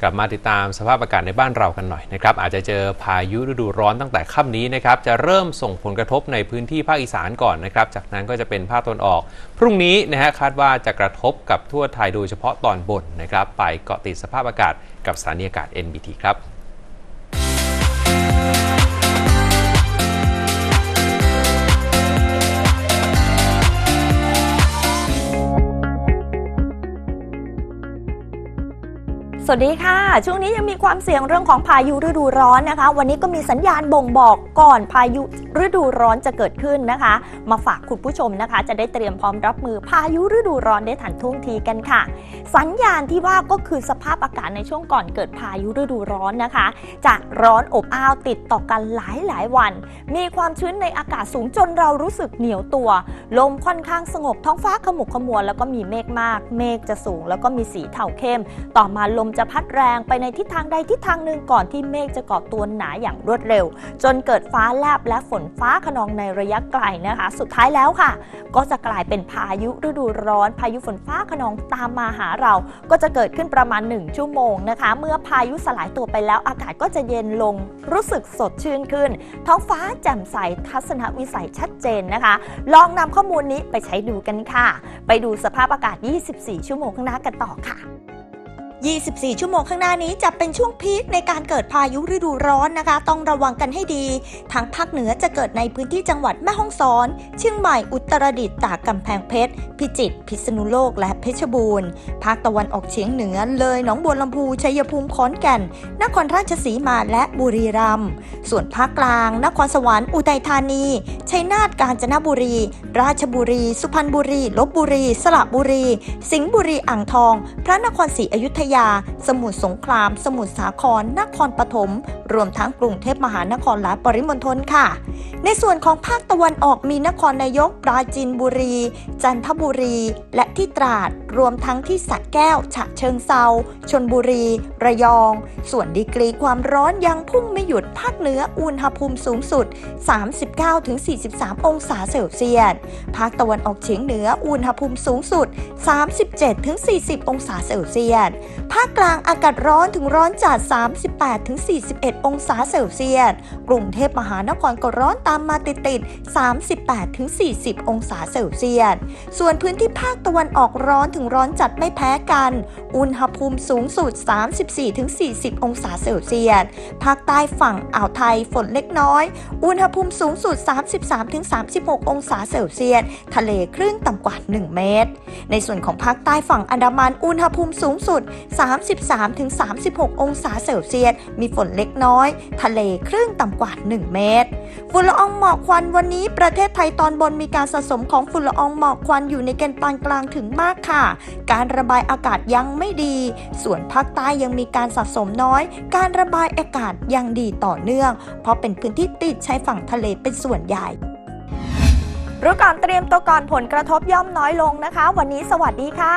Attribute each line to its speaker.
Speaker 1: กลับมาติดตามสภาพอากาศในบ้านเรากันหน่อยนะครับ อาจจะเจอพายุฤดูร้อนตั้งแต่ค่ำนี้นะครับ จะเริ่มส่งผลกระทบในพื้นที่ภาคอีสานก่อนนะครับ จากนั้นก็จะเป็นภาคตะวันออก พรุ่งนี้นะฮะคาดว่าจะกระทบกับทั่วไทยโดยเฉพาะตอนบนนะครับ ไปเกาะติดสภาพอากาศกับสถานีอากาศ NBT ครับ
Speaker 2: สวัสดีค่ะ ช่วงนี้ยังมีความเสี่ยงเรื่องของพายุฤดูร้อนนะคะ วันนี้ก็มีสัญญาณบ่งบอกก่อนพายุฤดูร้อนจะเกิดขึ้นนะคะ มาฝากคุณผู้ชมนะคะ จะได้เตรียมพร้อมรับมือพายุฤดูร้อนได้ทันท่วงทีกันค่ะ สัญญาณที่ว่าก็คือสภาพอากาศในช่วงก่อนเกิดพายุฤดูร้อนนะคะ จะร้อนอบอ้าวติดต่อกันหลายหลายวัน มีความชื้นในอากาศสูงจนเรารู้สึกเหนียวตัว ลมค่อนข้างสงบท้องฟ้าขมุกขมัวแล้วก็มีเมฆมาก เมฆจะสูง แล้วก็มีสีเทาเข้ม ต่อมาลมจะพัดแรงไปในทิศทางใดทิศทางหนึ่งก่อนที่เมฆจะก่อตัวหนาอย่างรวดเร็ว จนเกิดฟ้าแลบและฝนฟ้าขนองในระยะไกลนะคะ สุดท้ายแล้วค่ะ ก็จะกลายเป็นพายุฤดูร้อน พายุฝนฟ้าขนองตามมาหาเรา ก็จะเกิดขึ้นประมาณ 1 ชั่วโมงนะคะ เมื่อพายุสลายตัวไปแล้วอากาศก็จะเย็นลง รู้สึกสดชื่นขึ้น ท้องฟ้าแจ่มใสทัศนวิสัยชัดเจนนะคะ ลองนำข้อมูลนี้ไปใช้ดูกันค่ะ ไปดูสภาพอากาศ 24 ชั่วโมงข้างหน้ากันต่อค่ะ 24 ชั่วโมงข้างหน้านี้จะเป็นช่วงพีคในการเกิดพายุฤดูร้อนนะคะ ต้องระวังกันให้ดี ทางภาคเหนือจะเกิดในพื้นที่จังหวัดแม่ฮ่องสอน เชียงใหม่ อุตรดิตถ์ ตากกำแพงเพชร พิจิตร พิษณุโลก และเพชรบูรณ์ ภาคตะวันออกเฉียงเหนือ เลย หนองบัวลำพู ชัยภูมิ ขอนแก่น นครราชสีมา และบุรีรัมย์ ส่วนภาคกลาง นครสวรรค์ อุทัยธานี ชัยนาท กาญจนบุรี ราชบุรี สุพรรณบุรี ลบบุรี สระบุรี สิงห์บุรี อ่างทอง พระนครศรีอยุธยาสมุทรสงคราม สมุทรสาคร นครปฐม รวมทั้งกรุงเทพมหานครและปริมณฑลค่ะ ในส่วนของภาคตะวันออกมีนครนายก ปราจีนบุรี จันทบุรี และที่ตราด รวมทั้งที่สระแก้ว ฉะเชิงเซาชนบุรี ระยอง ส่วนดีกรีความร้อนยังพุ่งไม่หยุดภาคเหนืออุณหภูมิสูงสุด 39-43 องศาเซลเซียส ภาคตะวันออกเฉียงเหนืออุณหภูมิสูงสุด 37-40 องศาเซลเซียส ภาคกลางอากาศร้อนถึงร้อนจัด 38-41องศาเซลเซียส กรุงเทพมหานครก็ร้อนตามมาติดๆ 38-40 องศาเซลเซียส ส่วนพื้นที่ภาคตะวันออกร้อนถึงร้อนจัดไม่แพ้กัน อุณหภูมิสูงสุด 34-40 องศาเซลเซียส ภาคใต้ฝั่งอ่าวไทยฝนเล็กน้อย อุณหภูมิสูงสุด 33-36 องศาเซลเซียส ทะเลคลื่นต่ำกว่า 1 เมตร ในส่วนของภาคใต้ฝั่งอันดามัน อุณหภูมิสูงสุด 33-36 องศาเซลเซียส มีฝนเล็กน้อยน้อย ทะเลคลื่นต่ำกว่า 1 เมตร ฝุ่นละอองหมอกควันวันนี้ประเทศไทยตอนบนมีการสะสมของฝุ่นละอองหมอกควันอยู่ในเกณฑ์ปานกลางถึงมากค่ะ การระบายอากาศยังไม่ดี ส่วนภาคใต้ยังมีการสะสมน้อย การระบายอากาศยังดีต่อเนื่อง เพราะเป็นพื้นที่ติดชายฝั่งทะเลเป็นส่วนใหญ่รู้ก่อนเตรียมตัวก่อนผลกระทบย่อมน้อยลงนะคะ วันนี้สวัสดีค่ะ